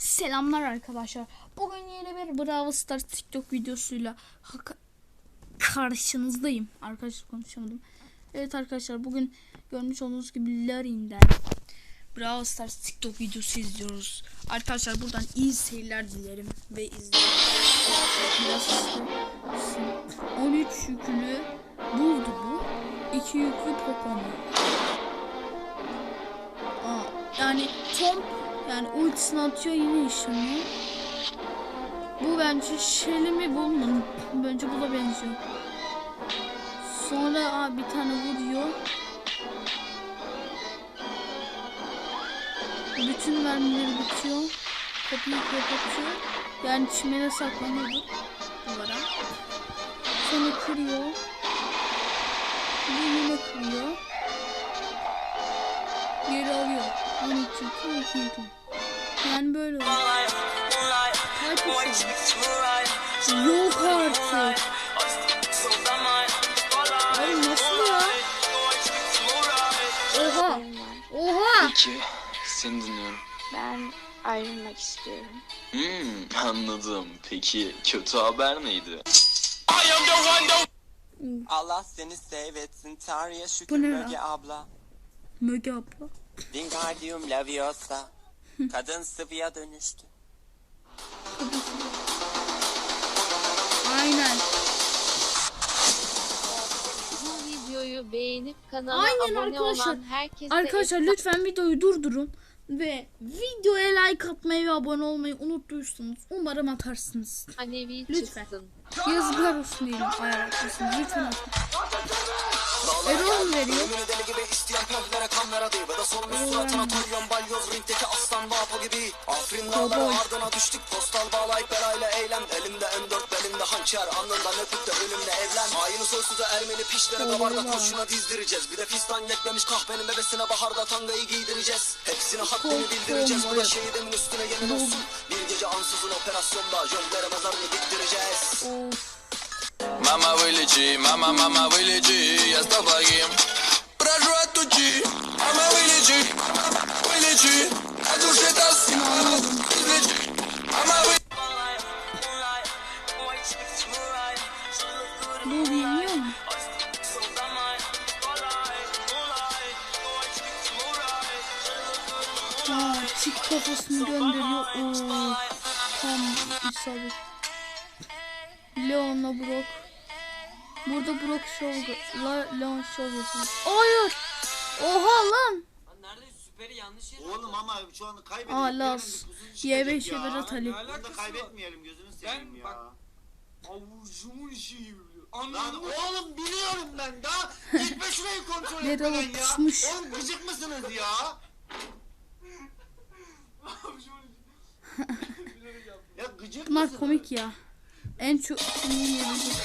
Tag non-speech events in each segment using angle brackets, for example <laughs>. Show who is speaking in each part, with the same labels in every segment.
Speaker 1: Selamlar arkadaşlar. Bugün yeni bir Bravo Stars TikTok videosuyla karşınızdayım. Arkadaşlar konuşamadım. Evet arkadaşlar bugün görmüş olduğunuz gibi Larin'den Bravo Stars TikTok videosu izliyoruz. Arkadaşlar buradan iyi seyirler dilerim ve izleyin. Biraz hızlı. 13 yüklü buldu bu. 2 yüklü Pokemon. Aa, yani Tom yani ultisini atıyor yine işlemiyor. Bu bence Shelly mi bu mu? Bence bu da benziyor. Sonra aa, bir tane vuruyor. Bütün mermileri bitiyor. Kapıyı kapatıyor. Yani çimene saklanıyordu. Duvara. Sonra kırıyor. Bu yine kırıyor. Geri alıyor. 12 2 2 2. Yani böyle oluyor. Kaç Yok artık. Oğlum nasıl ya? Oha. Oha.
Speaker 2: Peki, seni dinliyorum.
Speaker 3: Ben ayrılmak istiyorum.
Speaker 2: Hmm, <laughs> anladım. Peki, kötü haber neydi?
Speaker 4: Allah seni sevetsin Tanrı'ya şükür Möge abla
Speaker 1: Möge abla.
Speaker 4: Wingardium Leviosa Kadın sıvıya dönüştü
Speaker 1: Aynen.
Speaker 3: Bu videoyu beğenip kanala
Speaker 1: Aynen
Speaker 3: abone
Speaker 1: arkadaşlar.
Speaker 3: olan herkese
Speaker 1: Arkadaşlar lütfen videoyu durdurun ve videoya like atmayı ve abone olmayı unuttuysanız umarım atarsınız.
Speaker 3: efsanevi
Speaker 1: Lütfen.
Speaker 3: çıksın.
Speaker 1: Yazıklar olsun diyelim ayar atmışsınız. Lütfen atın. Erol mu veriyor?
Speaker 5: Ölümünü deli gibi isteyen pemplere kan ver hadi Ve de sormuş suratına koyuyorum balyoz ringdeki aslan vapo gibi Afrin dağları
Speaker 1: Kovboy.
Speaker 5: ardına düştük Postal bağlayıp belayla eylem Elimde M4 belimde hançer Alnından öpüp de ölümle evlen Haini soysuza Ermeni pişlere davarda
Speaker 1: Kovboy.
Speaker 5: kurşuna dizdireceğiz Bir de fistan yekmemiş kahvenin bebesine baharda tangayı giydireceğiz Hepsine haddini
Speaker 1: Kovboy.
Speaker 5: bildireceğiz Bu da şehidimin üstüne yemin olsun Bir gece ansızın operasyonda Jönlere mezarını diktireceğiz
Speaker 1: Of.
Speaker 6: Mama Willie G, mama mama Willie G, я с тобой Pra jouer tout G, mama Willie Willie
Speaker 1: Bu bilmiyor mu? Aa, kafasını gönderiyor. Oo, tam isabet. Leon'la Brock. Burada Brock Show, La, Leon Show yapıyor. Hayır. Oha lan.
Speaker 7: Oğlum ama şu anda kaybettik.
Speaker 1: Aa
Speaker 7: Yarın
Speaker 1: Las.
Speaker 7: bir kuzun çıkacak
Speaker 1: Y5
Speaker 7: ya.
Speaker 1: Berat Ali.
Speaker 7: Bunu da kaybetmeyelim gözünü seveyim ya.
Speaker 8: bak- Avucumun gibi biliyor.
Speaker 7: Lan
Speaker 8: Anladın mı?
Speaker 7: oğlum biliyorum ben daha. <laughs> Gitme şurayı kontrol
Speaker 1: Nereye
Speaker 7: etmeden ya.
Speaker 1: pusmuş?
Speaker 7: Oğlum gıcık mısınız ya? <laughs>
Speaker 8: Avucumun.
Speaker 7: Ya gıcık
Speaker 1: Bunlar
Speaker 7: mısınız?
Speaker 1: komik ya. En çok komiği yeridir.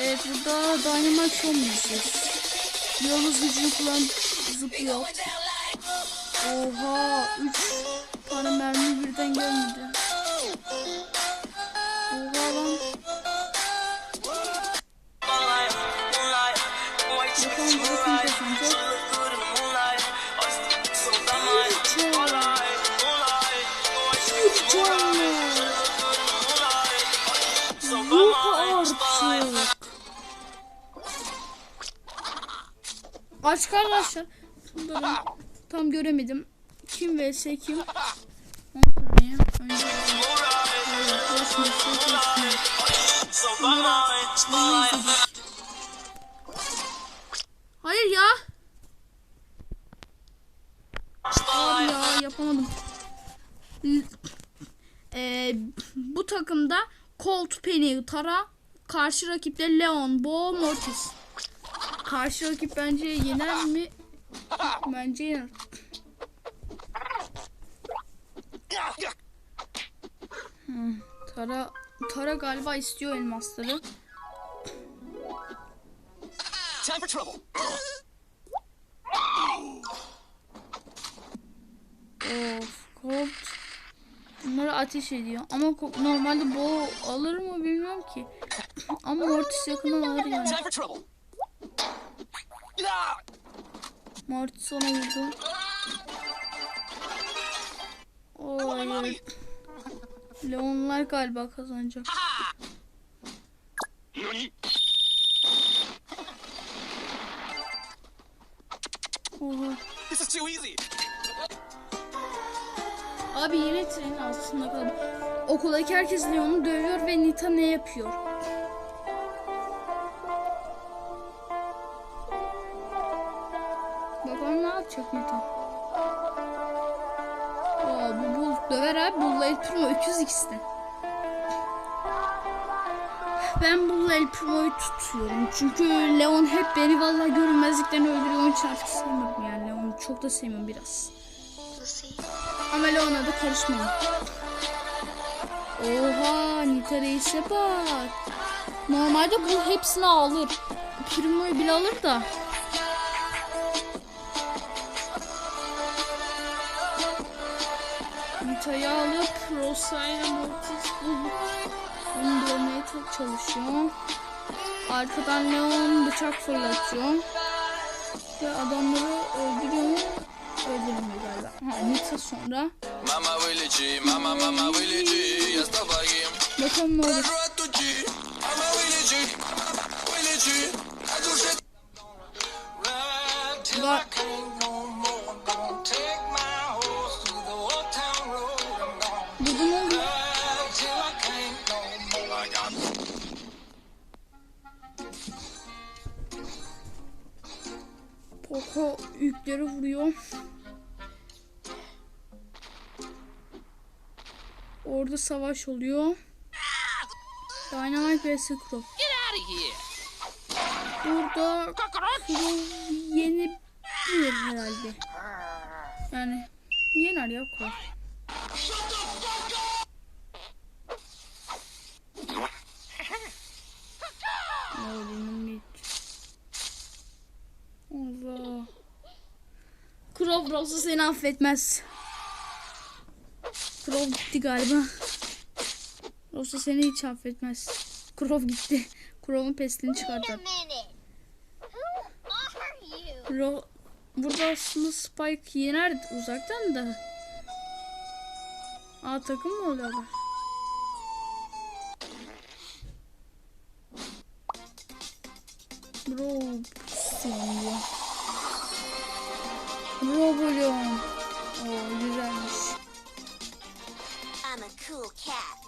Speaker 1: Evet burada mu izliyoruz? Yıldız gücünü kullan zıplıyor. Oha 3 tane mermi birden gelmedi. Oha lan. Bakalım bu kim kazanacak? Yok artık. Aç arkadaşlar. Tam göremedim. Kim vs kim? 10 saniye. Önce Hayır, ya. Abi ya yapamadım. Eee, bu takımda Colt, Penny, Tara, karşı rakipte Leon, Bo, Mortis. Karşı rakip bence yener mi? Bence yener. Hmm, Tara Tara galiba istiyor elmasları.
Speaker 5: Time for trouble.
Speaker 1: Of Colt. Bunları ateş ediyor. Ama normalde Bo alır mı bilmiyorum ki. <clears throat> Ama Mortis yakından alır yani.
Speaker 5: Time for trouble.
Speaker 1: Mortis ona vurdu. Hayır. Leonlar galiba kazanacak. Oha.
Speaker 5: This is too easy.
Speaker 1: Abi yine trenin altında kaldı. Okuldaki herkes Leon'u dövüyor ve Nita ne yapıyor? Bakalım ne yapacak Nita? Aa, bu bul döver abi. Bulla El Primo öküz ikisi de. Ben Bulla El Primo'yu tutuyorum. Çünkü Leon hep beni vallahi görünmezlikten öldürüyor. Onun için sevmiyorum yani. Leon'u çok da sevmiyorum biraz. Ama Leon'a da karışmayın. Oha Nita Reis'e bak. Normalde bu hepsini alır. Primo'yu bile alır da. Nita'yı alıp Rosa ile Mortis bulup bunu dövmeye çok çalışıyor. Arkadan Leon bıçak fırlatıyor. Ve adamları öldürüyor mu? Öldürmüyor galiba. Ha, Nita sonra.
Speaker 6: Mama Willie G, mama mama G, aquí.
Speaker 1: Bakalım ne olur.
Speaker 6: Bonjour
Speaker 1: Poco yükleri vuruyor. Orada savaş oluyor. Dynamite vs Crow. Burada Crow yenebilir herhalde. Yani yener ya Crow. Oğlum bir Crow Rose'u seni affetmez. Crow gitti galiba. Rose seni hiç affetmez. Crow gitti. Crow'un pestilini çıkartacak. Ro Burada aslında Spike yener uzaktan da. A takım mı oluyorlar? Bro diyor. Robolon. Oo güzelmiş.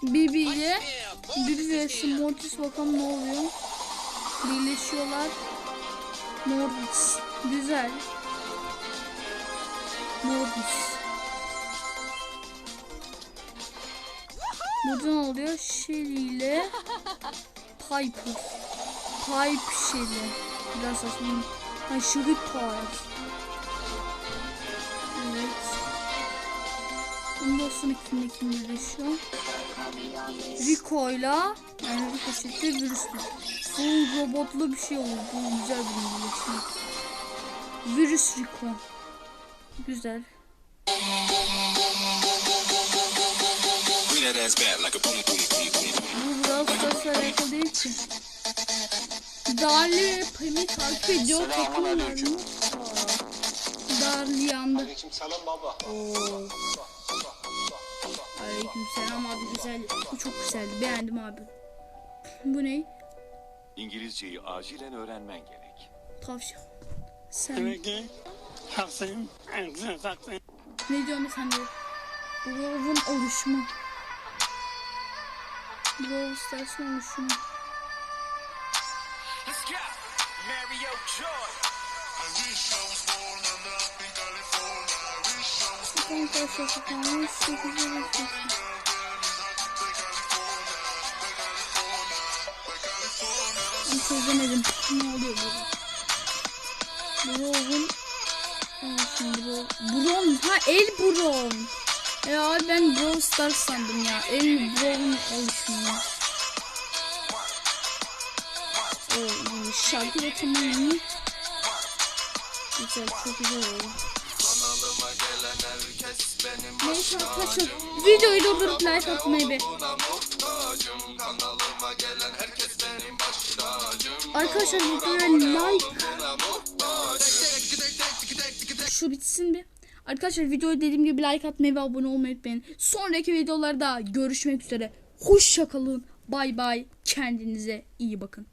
Speaker 1: Bibi ile Bibi vs Mortis bakalım ne oluyor. Birleşiyorlar. Mortis. Güzel. Mortis. Burada ne oluyor? Shelly ile Piper. Pipe Shelly. Biraz saçma. Ha Shelly Piper. Sonra kimle kim birleşiyor? Rico'yla yani Rico şekli virüslü. Bu robotlu bir şey oldu. Bu güzel bir birleşim. Virüs Rico. Güzel. Bu Brawl Stars'la alakalı değil ki. Darli Pemi takip ediyor. Takımlar mı? Darli yandı.
Speaker 7: Aleykümselam baba.
Speaker 1: Aleyküm selam abi güzel. Bu çok güzeldi. Beğendim abi. Bu ne?
Speaker 9: İngilizceyi acilen öğrenmen gerek.
Speaker 1: Tavşan. Sen ne diyorsun sen de? Brawl'un oluşumu. Brawl Stars'ın oluşumu.
Speaker 8: Let's go. Mario Joy.
Speaker 1: Son taşı kapanmış. 8 Ben çözemedim. Ne oluyor burada? Brawl'un oluşumu. Brawl. Brawl. Ha El Brawl. Ya abi ben Brawl Stars sandım ya. El Brawl'un oluşumu. O iyiymiş. Şarkı da tamam iyi. Güzel çok güzel oldu. Neyse arkadaşlar videoyu durdurup like atmayı be. Arkadaşlar videoya like şu bitsin bir. Arkadaşlar videoyu dediğim gibi like atmayı ve abone olmayı unutmayın. Sonraki videolarda görüşmek üzere. Hoşça kalın. Bay bay. Kendinize iyi bakın.